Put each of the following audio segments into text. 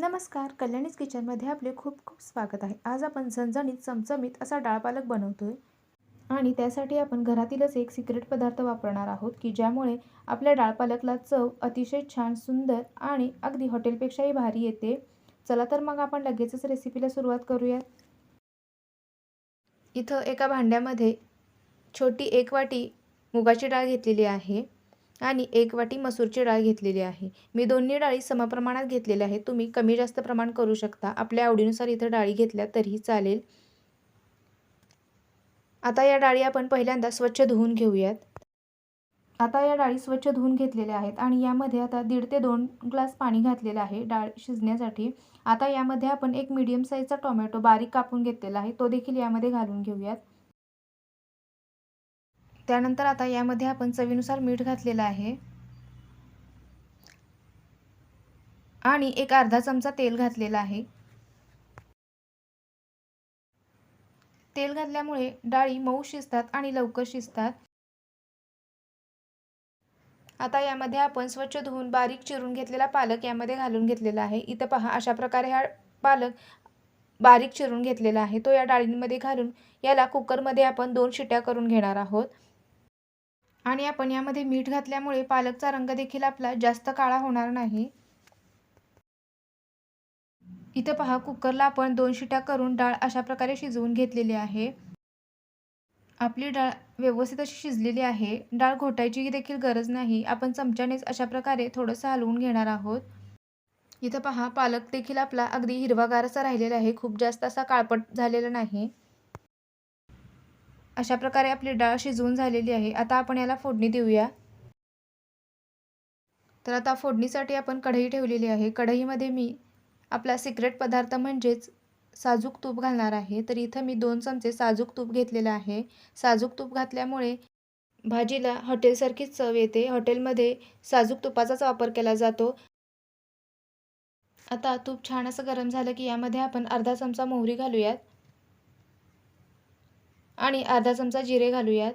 नमस्कार कल्याणीज किचनमध्ये आपले खूप खूप स्वागत आहे. आज आपण झणझणीत चमचमीत असा डाळ पालक बनवतोय आणि त्यासाठी आपण घरातीलच एक सिक्रेट पदार्थ वापरणार आहोत की ज्यामुळे आपल्या डाळ पालकला चव अतिशय छान सुंदर आणि अगदी हॉटेलपेक्षाही भारी येते. चला तर मग आपण लगेचच रेसिपीला सुरुवात करूयात इथं एका भांड्यामध्ये छोटी एक वाटी मुगाची डाळ घेतलेली आहे. आणि एक वाटी मसूरची डाळ घेतलेली आहे. मी दोन्ही डाळी समप्रमाणात घेतलेल्या आहेत. तुम्ही कमी जास्त प्रमाण करू शकता. आपल्या आवडीनुसार इथं डाळी घेतल्या तरीही चालेल. आता या डाळी आपण पहिल्यांदा स्वच्छ धुवून घेऊयात. आता या डाळी स्वच्छ धुवून घेतलेल्या आहेत आणि यामध्ये आता दीड ते दोन ग्लास पाणी घातलेलं आहे डाळ शिजण्यासाठी. आता यामध्ये आपण एक मीडियम साईजचा टोमॅटो बारीक कापून घेतलेला आहे. तो देखील यामध्ये घालून घेऊयात. त्यानंतर आता यामध्ये आपण चवीनुसार मीठ घातलेलं आहे. आणि एक अर्धा चमचा तेल घातलेला आहे. तेल घातल्यामुळे डाळी मऊ शिजतात आणि लवकर शिजतात. आता यामध्ये आपण स्वच्छ धुवून बारीक चिरून घेतलेला पालक यामध्ये घालून घेतलेला आहे. इथं पहा अशा प्रकारे हा पालक बारीक चिरून घेतलेला आहे. तो या डाळींमध्ये घालून याला कुकरमध्ये आपण दोन शिट्या करून घेणार आहोत. आणि आपण यामध्ये मीठ घातल्यामुळे पालकचा रंग देखील आपला जास्त काळा होणार नाही. इथं पहा कुकरला आपण दोन शिट्या करून डाळ अशा प्रकारे शिजवून घेतलेली आहे. आपली डाळ व्यवस्थित अशी शिजलेली आहे. डाळ घोटायची देखील गरज नाही. आपण चमच्यानेच अशा प्रकारे थोडंसं हलवून घेणार आहोत. इथं पहा पालक देखील आपला अगदी हिरवागार असा राहिलेला आहे. खूप जास्त असा काळपट झालेला नाही. अशा प्रकारे आपली डाळ शिजवून झालेली आहे. आता आपण याला फोडणी देऊया. तर आता फोडणीसाठी आपण कढई ठेवलेली आहे. कढईमध्ये मी आपला सिक्रेट पदार्थ म्हणजेच साजूक तूप घालणार आहे. तर इथं मी दोन चमचे साजूक तूप घेतलेलं आहे. साजूक तूप घातल्यामुळे भाजीला हॉटेलसारखीच चव येते. हॉटेलमध्ये साजूक तुपाचाच वापर केला जातो. आता तूप छान असं गरम झालं की यामध्ये आपण अर्धा चमचा मोहरी घालूयात. आणि अर्धा चमचा जिरे घालूयात.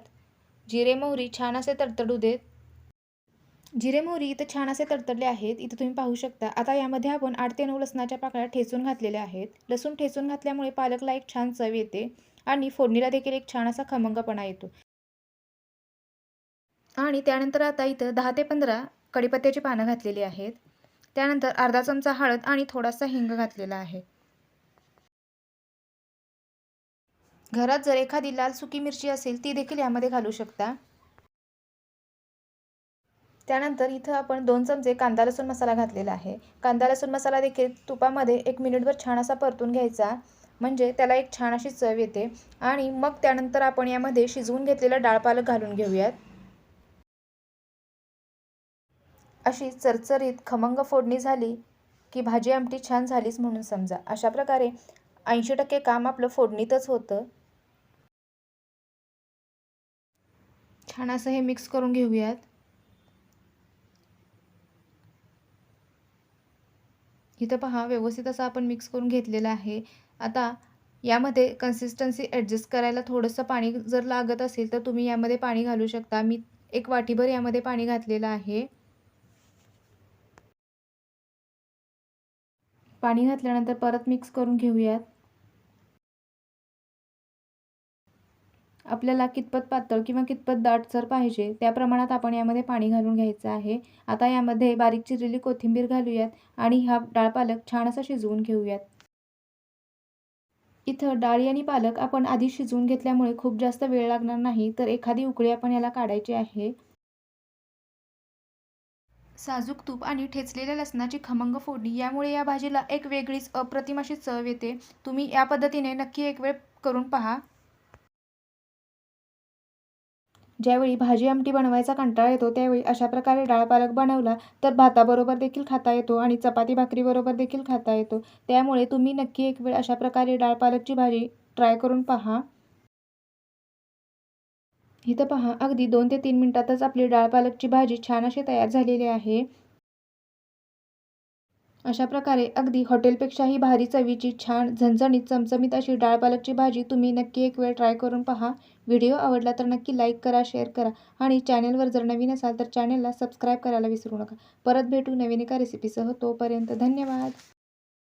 जिरे मोहरी छान असे तडतडू देत. जिरे मोहरी इथं छान असे तडतडले आहेत इथं तुम्ही पाहू शकता. आता यामध्ये आपण आठ ते नऊ लसणाच्या पाकळ्या ठेचून घातलेल्या आहेत. लसूण ठेचून घातल्यामुळे पालकला एक छान चव येते आणि फोडणीला देखील एक छान असा खमंगपणा येतो. आणि त्यानंतर आता इथं दहा ते पंधरा कडीपत्त्याची पानं घातलेली आहेत. त्यानंतर अर्धा चमचा हळद आणि थोडासा हिंग घातलेला आहे. घरात जर एखादी लाल सुकी मिरची असेल ती देखील यामध्ये घालू शकता. त्यानंतर इथं आपण दोन चमचे कांदा लसूण मसाला घातलेला आहे. कांदा लसूण मसाला देखील तुपामध्ये एक मिनिटभर छान असा परतून घ्यायचा. म्हणजे त्याला एक छान अशी चव येते. आणि मग त्यानंतर आपण यामध्ये शिजवून घेतलेला डाळ पालक घालून घेऊयात. अशी चरचरीत खमंग फोडणी झाली की भाजी आमटी छान झालीच म्हणून समजा. अशा प्रकारे ऐंशी टक्के काम आपलं फोडणीतच होतं. छान असं हे मिक्स करून घेऊयात. इथं पहा व्यवस्थित असं आपण मिक्स करून घेतलेलं आहे. आता यामध्ये कन्सिस्टन्सी ॲडजस्ट करायला थोडंसं पाणी जर लागत असेल तर तुम्ही यामध्ये पाणी घालू शकता. मी एक वाटीभर यामध्ये पाणी घातलेलं आहे. पाणी घातल्यानंतर परत मिक्स करून घेऊयात. आपल्याला कितपत पातळ किंवा कितपत दाटसर पाहिजे त्या प्रमाणात आपण यामध्ये पाणी घालून घ्यायचं आहे. आता यामध्ये बारीक चिरलेली कोथिंबीर घालूयात आणि हा डाळ पालक छान असा शिजवून घेऊयात. इथं डाळी आणि पालक आपण आधी शिजवून घेतल्यामुळे खूप जास्त वेळ लागणार नाही तर एखादी उकळी आपण याला काढायची आहे. साजूक तूप आणि ठेचलेल्या लसणाची खमंग फोडणी यामुळे या भाजीला एक वेगळीच अप्रतिम अशी चव येते. तुम्ही या पद्धतीने नक्की एक वेळ करून पहा. ज्यावेळी भाजी आमटी बनवायचा कंटाळा येतो त्यावेळी अशा प्रकारे डाळ पालक बनवला तर भाताबरोबर देखील खाता येतो आणि चपाती भाकरीबरोबर देखील खाता येतो. त्यामुळे तुम्ही नक्की एक वेळ अशा प्रकारे डाळ पालकची भाजी ट्राय करून पहा. इथं पहा अगदी दोन ते तीन मिनटातच आपली डाळ पालकची भाजी छान अशी तयार झालेली आहे. अशा प्रकारे अगदी हॉटेलपेक्षाही भारी चवीची छान झणझणीत चमचमीत अशी डाळ पालकची भाजी तुम्ही नक्की एक वेळ ट्राय करून पहा. व्हिडिओ आवडला तर नक्की लाईक करा शेअर करा आणि चॅनेलवर जर नवीन असाल तर चॅनेलला सबस्क्राईब करायला विसरू नका. परत भेटू नवीन एका रेसिपीसह तोपर्यंत धन्यवाद.